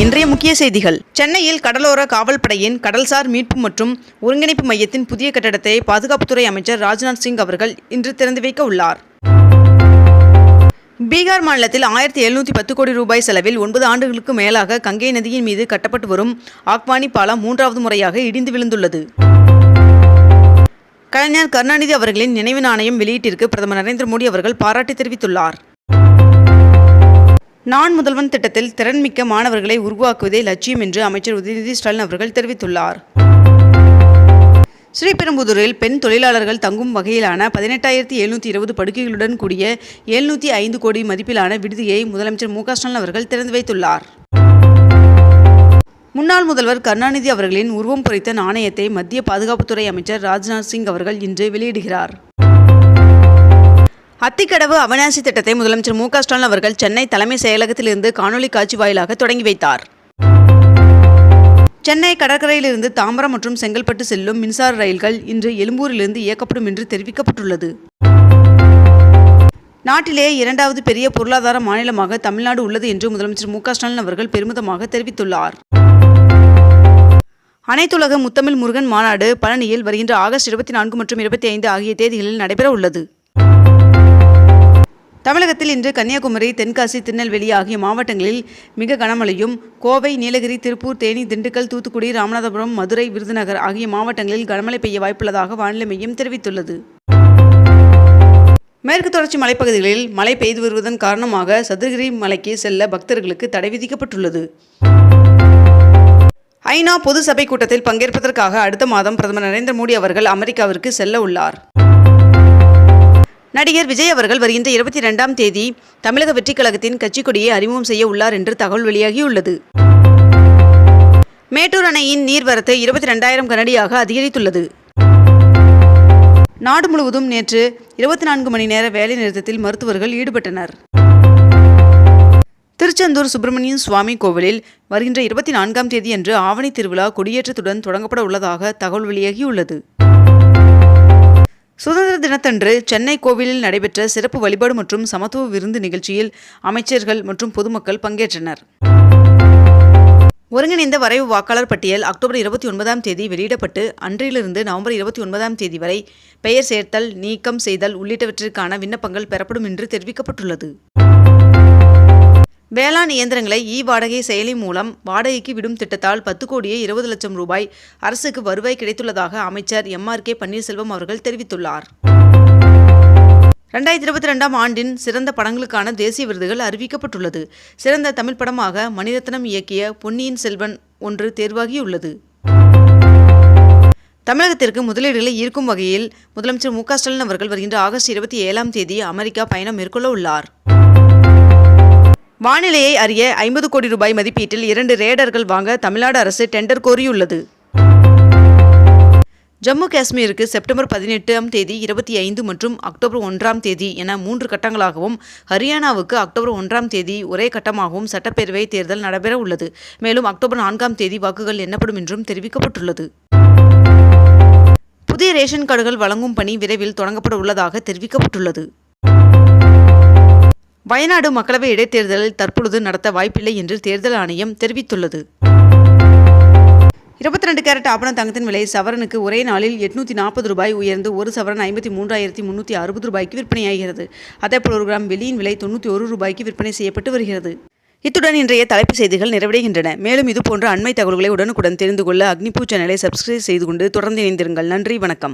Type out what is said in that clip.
இன்றைய முக்கிய செய்திகள். சென்னையில் கடலோர காவல்படையின் கடல்சார் மீட்பு மற்றும் ஒருங்கிணைப்பு மையத்தின் புதிய கட்டடத்தை பாதுகாப்புத்துறை அமைச்சர் ராஜ்நாத் சிங் அவர்கள் இன்று திறந்து வைக்க உள்ளார். பீகார் மாநிலத்தில் ஆயிரத்தி எழுநூற்றி பத்து கோடி ரூபாய் செலவில் ஒன்பது ஆண்டுகளுக்கு மேலாக கங்கை நதியின் மீது கட்டப்பட்டு வரும் ஆக்வானி பாலம் மூன்றாவது முறையாக இடிந்து விழுந்துள்ளது. கலைஞர் கருணாநிதி அவர்களின் நினைவு நாணயம் வெளியீட்டிற்கு பிரதமர் நரேந்திர மோடி அவர்கள் பாராட்டு தெரிவித்துள்ளார். நான் முதல்வன் திட்டத்தில் திறன்மிக்க மாணவர்களை உருவாக்குவதே லட்சியம் என்று அமைச்சர் உதயநிதி ஸ்டாலின் அவர்கள் தெரிவித்துள்ளார். ஸ்ரீபெரும்புதூரில் பெண் தொழிலாளர்கள் தங்கும் வகையிலான பதினெட்டாயிரத்தி எழுநூற்றி இருபது படுக்கைகளுடன் கூடிய எழுநூற்றி ஐந்து கோடி மதிப்பிலான விடுதியை முதலமைச்சர் மு ஸ்டாலின் அவர்கள் திறந்து வைத்துள்ளார். முன்னாள் முதல்வர் கருணாநிதி அவர்களின் உருவம் பொறித்த நாணயத்தை மத்திய பாதுகாப்புத்துறை அமைச்சர் ராஜ்நாத் சிங் அவர்கள் இன்று வெளியிடுகிறார். அத்திக்கடவு அவனாசி திட்டத்தை முதலமைச்சர் மு க ஸ்டாலின் அவர்கள் சென்னை தலைமை செயலகத்திலிருந்து காணொலி காட்சி வாயிலாக தொடங்கி வைத்தார். சென்னை கடற்கரையிலிருந்து தாம்பரம் மற்றும் செங்கல்பட்டு செல்லும் மின்சார ரயில்கள் இன்று எழும்பூரிலிருந்து இயக்கப்படும் என்று தெரிவிக்கப்பட்டுள்ளது. நாட்டிலேயே இரண்டாவது பெரிய பொருளாதார மாநிலமாக தமிழ்நாடு உள்ளது என்று முதலமைச்சர் மு க ஸ்டாலின் அவர்கள் பெருமிதமாக தெரிவித்துள்ளார். அனைத்துலக முத்தமிழ் முருகன் மாநாடு பழனியில் வருகின்ற ஆகஸ்ட் இருபத்தி நான்கு மற்றும் இருபத்தி ஐந்து ஆகிய தேதிகளில் நடைபெற உள்ளது தமிழகத்தில் இன்று கன்னியாகுமரி தென்காசி திருநெல்வேலி ஆகிய மாவட்டங்களில் மிக கனமழையும் கோவை நீலகிரி திருப்பூர் தேனி திண்டுக்கல் தூத்துக்குடி ராமநாதபுரம் மதுரை விருதுநகர் ஆகிய மாவட்டங்களில் கனமழை பெய்ய வாய்ப்புள்ளதாக வானிலை மையம் தெரிவித்துள்ளது. மேற்கு தொடர்ச்சி மலைப்பகுதிகளில் மழை பெய்து வருவதன் காரணமாக சதுரகிரி மலைக்கு செல்ல பக்தர்களுக்கு தடை விதிக்கப்பட்டுள்ளது. ஐநா பொது சபை கூட்டத்தில் பங்கேற்பதற்காக அடுத்த மாதம் பிரதமர் நரேந்திர மோடி அவர்கள் அமெரிக்காவிற்கு செல்ல உள்ளார். நடிகர் விஜய் அவர்கள் வருகின்ற இருபத்தி ரெண்டாம் தேதி தமிழக வெற்றிக் கழகத்தின் கட்சிக் கொடியை அறிமுகம் செய்ய உள்ளார் என்று தகவல் வெளியாகியுள்ளது. மேட்டூர் அணையின் நீர்வரத்து இருபத்தி ரெண்டாயிரம் கனடியாக அதிகரித்துள்ளது. நாடு முழுவதும் நேற்று இருபத்தி நான்கு மணி நேர வேலை நிறுத்தத்தில் மருத்துவர்கள் ஈடுபட்டனர். திருச்செந்தூர் சுப்பிரமணியன் சுவாமி கோவிலில் வருகின்ற இருபத்தி நான்காம் தேதி அன்று ஆவணி திருவிழா கொடியேற்றத்துடன் தொடங்கப்பட உள்ளதாக தகவல் வெளியாகியுள்ளது. சுதந்திர தினத்தன்று சென்னை கோவிலில் நடைபெற்ற சிறப்பு வழிபாடு மற்றும் சமத்துவ விருந்து நிகழ்ச்சியில் அமைச்சர்கள் மற்றும் பொதுமக்கள் பங்கேற்றனர். ஒருங்கிணைந்த வரைவு வாக்காளர் பட்டியல் அக்டோபர் இருபத்தி ஒன்பதாம் தேதி வெளியிடப்பட்டு அன்றிலிருந்து நவம்பர் இருபத்தி ஒன்பதாம் தேதி வரை பெயர் சேர்த்தல் நீக்கம் செய்தல் உள்ளிட்டவற்றிற்கான விண்ணப்பங்கள் பெறப்படும் என்று தெரிவிக்கப்பட்டுள்ளது. வேளாண் இயந்திரங்களை இ வாடகை செயலி மூலம் வாடகைக்கு விடும் திட்டத்தால் பத்து கோடியே இருபது லட்சம் ரூபாய் அரசுக்கு வருவாய் கிடைத்துள்ளதாக அமைச்சர் எம் ஆர் கே பன்னீர்செல்வம் அவர்கள் தெரிவித்துள்ளார். ரெண்டாயிரத்தி இருபத்தி ரெண்டாம் ஆண்டின் சிறந்த படங்களுக்கான தேசிய விருதுகள் அறிவிக்கப்பட்டுள்ளது. சிறந்த தமிழ் படமாக மணிரத்னம் இயக்கிய பொன்னியின் செல்வன் ஒன்று தேர்வாகியுள்ளது. தமிழகத்திற்கு முதலீடுகளை ஈர்க்கும் வகையில் முதலமைச்சர் மு க ஸ்டாலின் அவர்கள் வருகின்ற ஆகஸ்ட் இருபத்தி ஏழாம் தேதி அமெரிக்கா பயணம் மேற்கொள்ள உள்ளார். வானிலையை அறிய ஐம்பது கோடி ரூபாய் மதிப்பீட்டில் இரண்டு ரேடர்கள் வாங்க தமிழ்நாடு அரசு டெண்டர் கோரியுள்ளது. ஜம்மு காஷ்மீருக்கு செப்டம்பர் பதினெட்டாம் தேதி இருபத்தி ஐந்து மற்றும் அக்டோபர் ஒன்றாம் தேதி என மூன்று கட்டங்களாகவும் ஹரியானாவுக்கு அக்டோபர் ஒன்றாம் தேதி ஒரே கட்டமாகவும் சட்டப்பேரவை தேர்தல் நடைபெற உள்ளது. மேலும் அக்டோபர் நான்காம் தேதி வாக்குகள் எண்ணப்படும் என்றும் தெரிவிக்கப்பட்டுள்ளது. புதிய ரேஷன் கார்டுகள் வழங்கும் பணி விரைவில் தொடங்கப்பட உள்ளதாக தெரிவிக்கப்பட்டுள்ளது. வயநாடு மக்களவை இடைத்தேர்தலில் தற்பொழுது நடத்த வாய்ப்பில்லை என்று தேர்தல் ஆணையம் தெரிவித்துள்ளது. இருபத்தி ரெண்டு கேரட் ஆபண தங்கத்தின் விலை சவரனுக்கு ஒரே நாளில் எட்நூற்றி நாற்பது ரூபாய் உயர்ந்து ஒரு சவரன் ஐம்பத்தி மூன்றாயிரத்தி முந்நூற்றி அறுபது ரூபாய்க்கு விற்பனையாகிறது. அதேபோல் ஒரு கிராம் வெள்ளியின் விலை தொண்ணூற்றி ஒரு ரூபாய்க்கு விற்பனை செய்யப்பட்டு வருகிறது. இத்துடன் இன்றைய தலைப்புச் செய்திகள் நிறைவடைகின்றன. மேலும் இதுபோன்ற அண்மை தகவல்களை உடனுக்குடன் தெரிந்து கொள்ள அக்னிபூ சேனலை சப்ஸ்கிரைப் செய்து கொண்டு தொடர்ந்து இணைந்திருங்கள். நன்றி வணக்கம்.